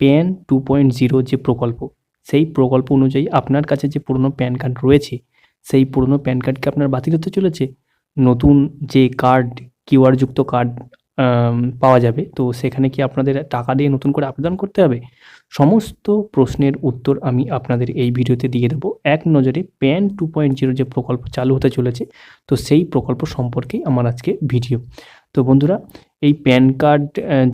Pan two point zero যে প্রকল্প, সেই প্রকল্প অনুযায়ী আপনার কাছে যে পুরনো প্যান কার্ড রয়েছে, সেই পুরনো প্যান কার্ডকে আপনার বাতিল হতে চলেছে? নতুন যে কার্ড কিউআর যুক্ত কার্ড পাওয়া যাবে, তো সেখানে কি আপনাদের টাকা দিয়ে নতুন করে আবেদন করতে হবে? সমস্ত প্রশ্নের উত্তর আমি আপনাদের এই ভিডিওতে দিয়ে দেবো। এক নজরে প্যান টু পয়েন্ট জিরো যে প্রকল্প চালু হতে চলেছে, তো সেই প্রকল্প সম্পর্কেই আমার আজকে ভিডিও। তো বন্ধুরা, এই প্যান কার্ড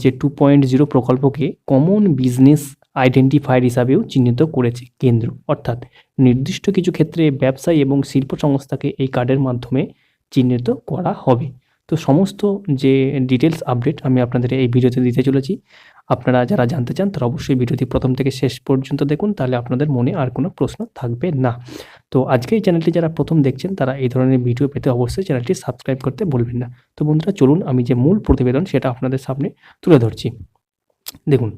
যে টু পয়েন্ট জিরো প্রকল্পকে কমন বিজনেস আইডেন্টিফায়ার হিসাবেও চিহ্নিত করেছে কেন্দ্র। অর্থাৎ নির্দিষ্ট কিছু ক্ষেত্রে ব্যবসায়ী এবং শিল্প সংস্থাকে এই কার্ডের মাধ্যমে চিহ্নিত করা হবে। তো সমস্ত যে ডিটেলস আপডেট আমি আপনাদের এই ভিডিওতে দিতে চলেছি, আপনারা যারা জানতে চান তারা অবশ্যই ভিডিওটি প্রথম থেকে শেষ পর্যন্ত দেখুন, তাহলে আপনাদের মনে আর কোনো প্রশ্ন থাকবে না। তো আজকে এই চ্যানেলটি যারা প্রথম দেখছেন, তারা এই ধরনের ভিডিও পেতে অবশ্যই চ্যানেলটি সাবস্ক্রাইব করতে বলবেন না। তো বন্ধুরা, চলুন আমি যে মূল প্রতিবেদন, সেটা আপনাদের সামনে তুলে ধরছি। দেখুন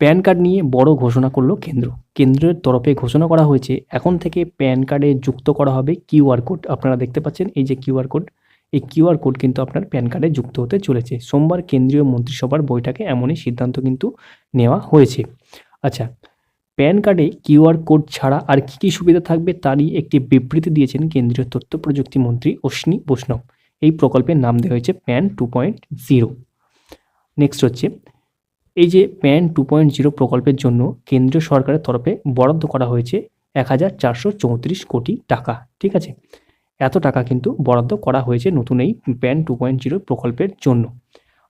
প্যান কার্ড নিয়ে বড় ঘোষণা করল কেন্দ্র। কেন্দ্রের তরফে ঘোষণা করা হয়েছে, এখন থেকে প্যান কার্ডে যুক্ত করা হবে কিউআর কোড আপনারা দেখতে পাচ্ছেন এই যে কিউআর কোড এই কিউআর কোড কিন্তু আপনার প্যান কার্ডে যুক্ত হতে চলেছে। সোমবার কেন্দ্রীয় মন্ত্রিসভার বৈঠকে এমনই সিদ্ধান্ত কিন্তু নেওয়া হয়েছে। আচ্ছা প্যান কার্ডে কিউআর কোড ছাড়া আর কী কী সুবিধা থাকবে তারই একটি বিবৃতি দিয়েছেন কেন্দ্রীয় তথ্য প্রযুক্তি মন্ত্রী অশ্বিনী বৈষ্ণব। এই প্রকল্পের নাম দেওয়া হয়েছে PAN two point zero. Next হচ্ছে, এই যে প্যান টু পয়েন্ট জিরো প্রকল্পের জন্য কেন্দ্রীয় সরকারের তরফে বরাদ্দ করা হয়েছে এক হাজার চারশো চৌত্রিশ কোটি টাকা, ঠিক আছে? এত টাকা কিন্তু বরাদ্দ করা হয়েছে নতুন এই প্যান টু পয়েন্ট জিরো প্রকল্পের জন্য।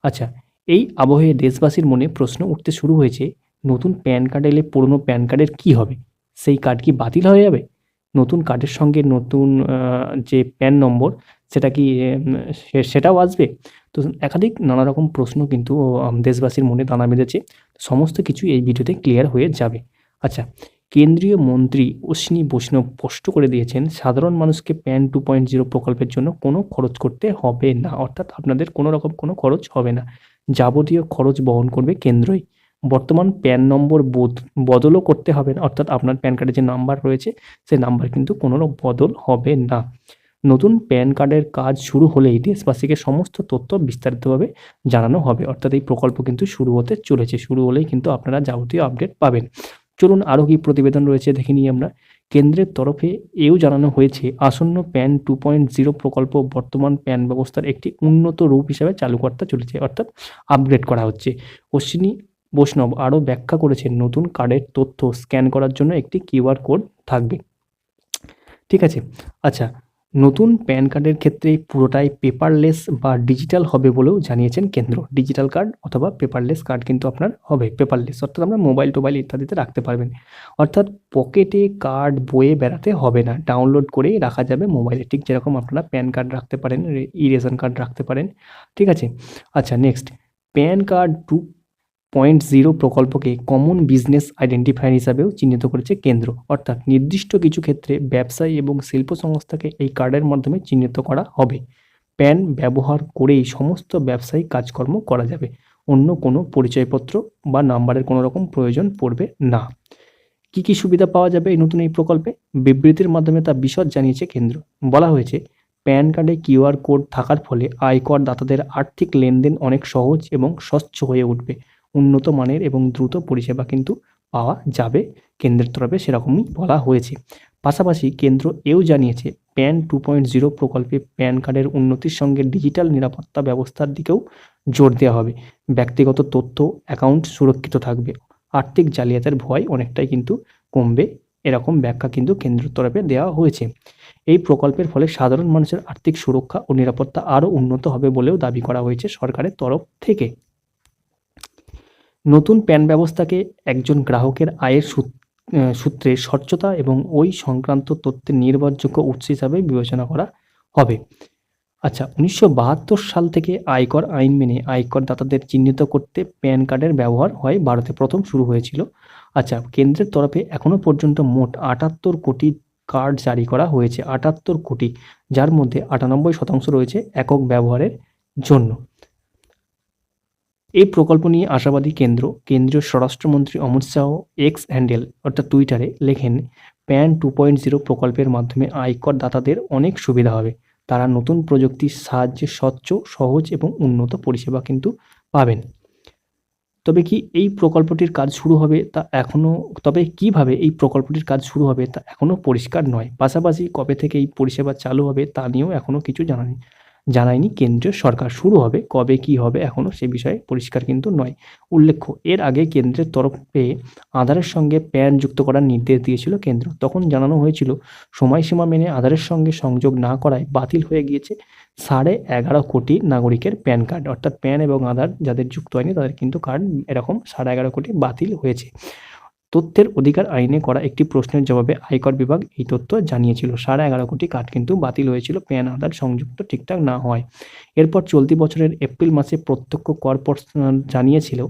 আচ্ছা এই আবহে দেশবাসীর মনে প্রশ্ন উঠতে শুরু হয়েছে নতুন প্যান কার্ড এলে পুরনো প্যান কার্ডের কী হবে? সেই কার্ড কি বাতিল হয়ে যাবে? নতুন কার্ডের সঙ্গে নতুন যে প্যান নম্বর, সেটা কি সেটাও আসবে? তো একাধিক নানা রকম প্রশ্ন কিন্তু দেশবাসীর মনে দানা বেঁধেছে। সমস্ত কিছু এই ভিডিওতে ক্লিয়ার হয়ে যাবে। আচ্ছা কেন্দ্রীয় মন্ত্রী অশ্বিনী বৈষ্ণব স্পষ্ট করে দিয়েছেন, সাধারণ মানুষকে প্যান টু পয়েন্ট জিরো প্রকল্পের জন্য কোনো খরচ করতে হবে না। অর্থাৎ আপনাদের কোনো রকম কোনো খরচ হবে না। যাবতীয় খরচ বহন করবে কেন্দ্রই। বর্তমান প্যান নম্বর বদলও করতে হবে। না অর্থাৎ আপনার প্যান কার্ডে যে নাম্বার রয়েছে সেই নাম্বার কিন্তু কোনো বদল হবে না। নতুন প্যান কার্ডের কাজ শুরু হলেই দেশবাসীকে সমস্ত তথ্য বিস্তারিতভাবে জানানো হবে। অর্থাৎ এই প্রকল্প কিন্তু শুরু হতে চলেছে। শুরু হলেই কিন্তু আপনারা যাবতীয় আপডেট পাবেন। চলুন আরও কি প্রতিবেদন রয়েছে দেখে নিই আমরা। কেন্দ্রের তরফে এও জানানো হয়েছে, আসন্ন প্যান টু পয়েন্ট জিরো প্রকল্প বর্তমান প্যান ব্যবস্থার একটি উন্নত রূপ হিসাবে চালু করতে চলেছে। অর্থাৎ আপগ্রেড করা হচ্ছে। অশ্বিনী বৈষ্ণব আরও ব্যাখ্যা করেছেন নতুন কার্ডের তথ্য স্ক্যান করার জন্য একটি কিউআর কোড থাকবে। ঠিক আছে আচ্ছা নতুন প্যান কার্ডের ক্ষেত্রে পুরোটাই পেপারলেস বা ডিজিটাল হবে বলেও জানিয়েছেন কেন্দ্র। ডিজিটাল কার্ড অথবা পেপারলেস কার্ড কিন্তু আপনার হবে, পেপারলেস, অর্থাৎ আমরা মোবাইল টোবাইল ইত্যাদিতে রাখতে পারবেন। অর্থাৎ পকেটে কার্ড বয়ে বেড়াতে হবে না, ডাউনলোড করেই রাখা যাবে মোবাইলে। ঠিক যেরকম আপনারা প্যান কার্ড রাখতে পারেন ই রেশন কার্ড রাখতে পারেন। ঠিক আছে আচ্ছা next, PAN card two point zero প্রকল্পকে কমন বিজনেস আইডেন্টিফায়ার হিসাবেও চিহ্নিত করেছে কেন্দ্র। অর্থাৎ নির্দিষ্ট কিছু ক্ষেত্রে ব্যবসায়ী এবং শিল্প সংস্থাকে এই কার্ডের মাধ্যমে চিহ্নিত করা হবে। প্যান ব্যবহার করেই সমস্ত ব্যবসায়িক কাজকর্ম করা যাবে। অন্য কোনো পরিচয়পত্র বা নাম্বারের কোনো রকম প্রয়োজন পড়বে না। কি কি সুবিধা পাওয়া যাবে এই নতুন এই প্রকল্পে? বিবৃতির মাধ্যমে তা বিশদ জানিয়েছে কেন্দ্র। বলা হয়েছে, প্যান কার্ডে কিউআর কোড থাকার ফলে আয়কর দাতাদের আর্থিক লেনদেন অনেক সহজ এবং স্বচ্ছ হয়ে উঠবে। উন্নত মানের এবং দ্রুত পরিষেবা কিন্তু পাওয়া যাবে। কেন্দ্রের তরফে সেরকমই বলা হয়েছে। পাশাপাশি কেন্দ্র এও জানিয়েছে, প্যান টু পয়েন্ট জিরো প্রকল্পে প্যান কার্ডের উন্নতির সঙ্গে ডিজিটাল নিরাপত্তা ব্যবস্থার দিকেও জোর দেওয়া হবে। ব্যক্তিগত তথ্য, অ্যাকাউন্ট সুরক্ষিত থাকবে। আর্থিক জালিয়াতের ভয় অনেকটাই কিন্তু কমবে, এরকম ব্যাখ্যা কিন্তু কেন্দ্রের তরফে দেওয়া হয়েছে। এই প্রকল্পের ফলে সাধারণ মানুষের আর্থিক সুরক্ষা ও নিরাপত্তা আরও উন্নত হবে বলেও দাবি করা হয়েছে সরকারের তরফ থেকে। নতুন প্যান ব্যবস্থাকে একজন গ্রাহকের আয়ের সূত্রে স্বচ্ছতা এবং ওই সংক্রান্ত তথ্যের নির্ভরযোগ্য উৎস হিসাবে বিবেচনা করা হবে। আচ্ছা উনিশশো বাহাত্তর সাল থেকে আয়কর আইন মেনে আয়কর দাতাদের চিহ্নিত করতে প্যান কার্ডের ব্যবহার হয়। ভারতে প্রথম শুরু হয়েছিল। আচ্ছা কেন্দ্রের তরফে এখনও পর্যন্ত মোট আটাত্তর কোটি কার্ড জারি করা হয়েছে। আটাত্তর কোটি, যার মধ্যে আটানব্বই শতাংশ রয়েছে একক ব্যবহারের জন্য। এই প্রকল্প নিয়ে আশাবাদী কেন্দ্র, কেন্দ্রীয় স্বরাষ্ট্রমন্ত্রী অমিত শাহ এক্স হ্যান্ডেল অর্থাৎ টুইটারে লেখেন প্যান টু পয়েন্ট জিরো প্রকল্পের মাধ্যমে আয়কর দাতাদের অনেক সুবিধা হবে। তারা নতুন প্রযুক্তির সাহায্যে স্বচ্ছ, সহজ এবং উন্নত পরিষেবা কিন্তু পাবেন। তবে কি এই প্রকল্পটির কাজ শুরু হবে তা এখনও তবে কীভাবে এই প্রকল্পটির কাজ শুরু হবে তা এখনও পরিষ্কার নয়। পাশাপাশি কবে থেকে এই পরিষেবা চালু হবে তা নিয়েও এখনও কিছু জানা নেই। জানায়নি কেন্দ্রীয় সরকার। শুরু হবে, কবে কি হবে এখনও সে বিষয়ে পরিষ্কার কিন্তু নয়। উল্লেখ্য, এর আগে কেন্দ্রের তরফে আধারের সঙ্গে প্যান যুক্ত করার নির্দেশ দিয়েছিল কেন্দ্র। তখন জানানো হয়েছিল, সময়সীমা মেনে আধারের সঙ্গে সংযোগ না করায় বাতিল হয়ে গিয়েছে সাড়ে এগারো কোটি নাগরিকের প্যান কার্ড। অর্থাৎ প্যান এবং আধার যাদের যুক্ত হয়নি তাদের কিন্তু কার্ড এরকম সাড়ে এগারো কোটি বাতিল হয়েছে। তথ্যের অধিকার আইনে করা একটি প্রশ্নের জবাবে আয়কর বিভাগ এই তথ্য জানিয়েছিল। সাড়ে এগারো কোটি কার্ড কিন্তু বাতিল হয়েছিল প্যান আধার সংযুক্ত ঠিকঠাক না হয় এরপর চলতি বছরের এপ্রিল মাসে প্রত্যক্ষ কর জানিয়েছিল,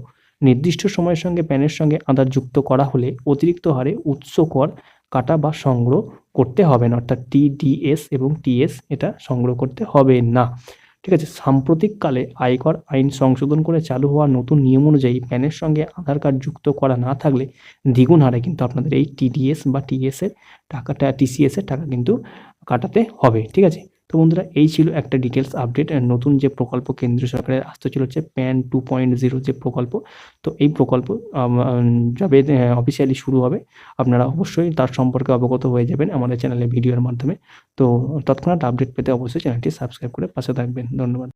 নির্দিষ্ট সময়ের সঙ্গে প্যানের সঙ্গে আধার যুক্ত করা হলে অতিরিক্ত হারে উৎস কর কাটা বা সংগ্রহ করতে হবে না, অর্থাৎ টিডিএস এবং টিএস এটা সংগ্রহ করতে হবে না। ঠিক আছে? সাম্প্রতিককালে আয়কর আইন সংশোধন করে চালু হওয়া নতুন নিয়ম অনুযায়ী প্যানের সঙ্গে আধার কার্ড যুক্ত করা না থাকলে দ্বিগুণ হারে কিন্তু আপনাদের এই টিডিএস বা টিএসের টাকাটা টিসিএসের টাকা কিন্তু কাটাতে হবে, ঠিক আছে? তো বন্ধুরা, এই ছিল একটা ডিটেলস আপডেট নতুন যে প্রকল্প কেন্দ্রীয় সরকারের আসতে হচ্ছে প্যান টু পয়েন্ট জিরো যে প্রকল্প, তো এই প্রকল্প যবে অফিসিয়ালি শুরু হবে, আপনারা অবশ্যই তার সম্পর্কে অবগত হয়ে যাবেন আমাদের চ্যানেলে ভিডিওর মাধ্যমে। তো তৎক্ষণাৎ আপডেট পেতে অবশ্যই চ্যানেলটি সাবস্ক্রাইব করে পাশে থাকবেন। ধন্যবাদ।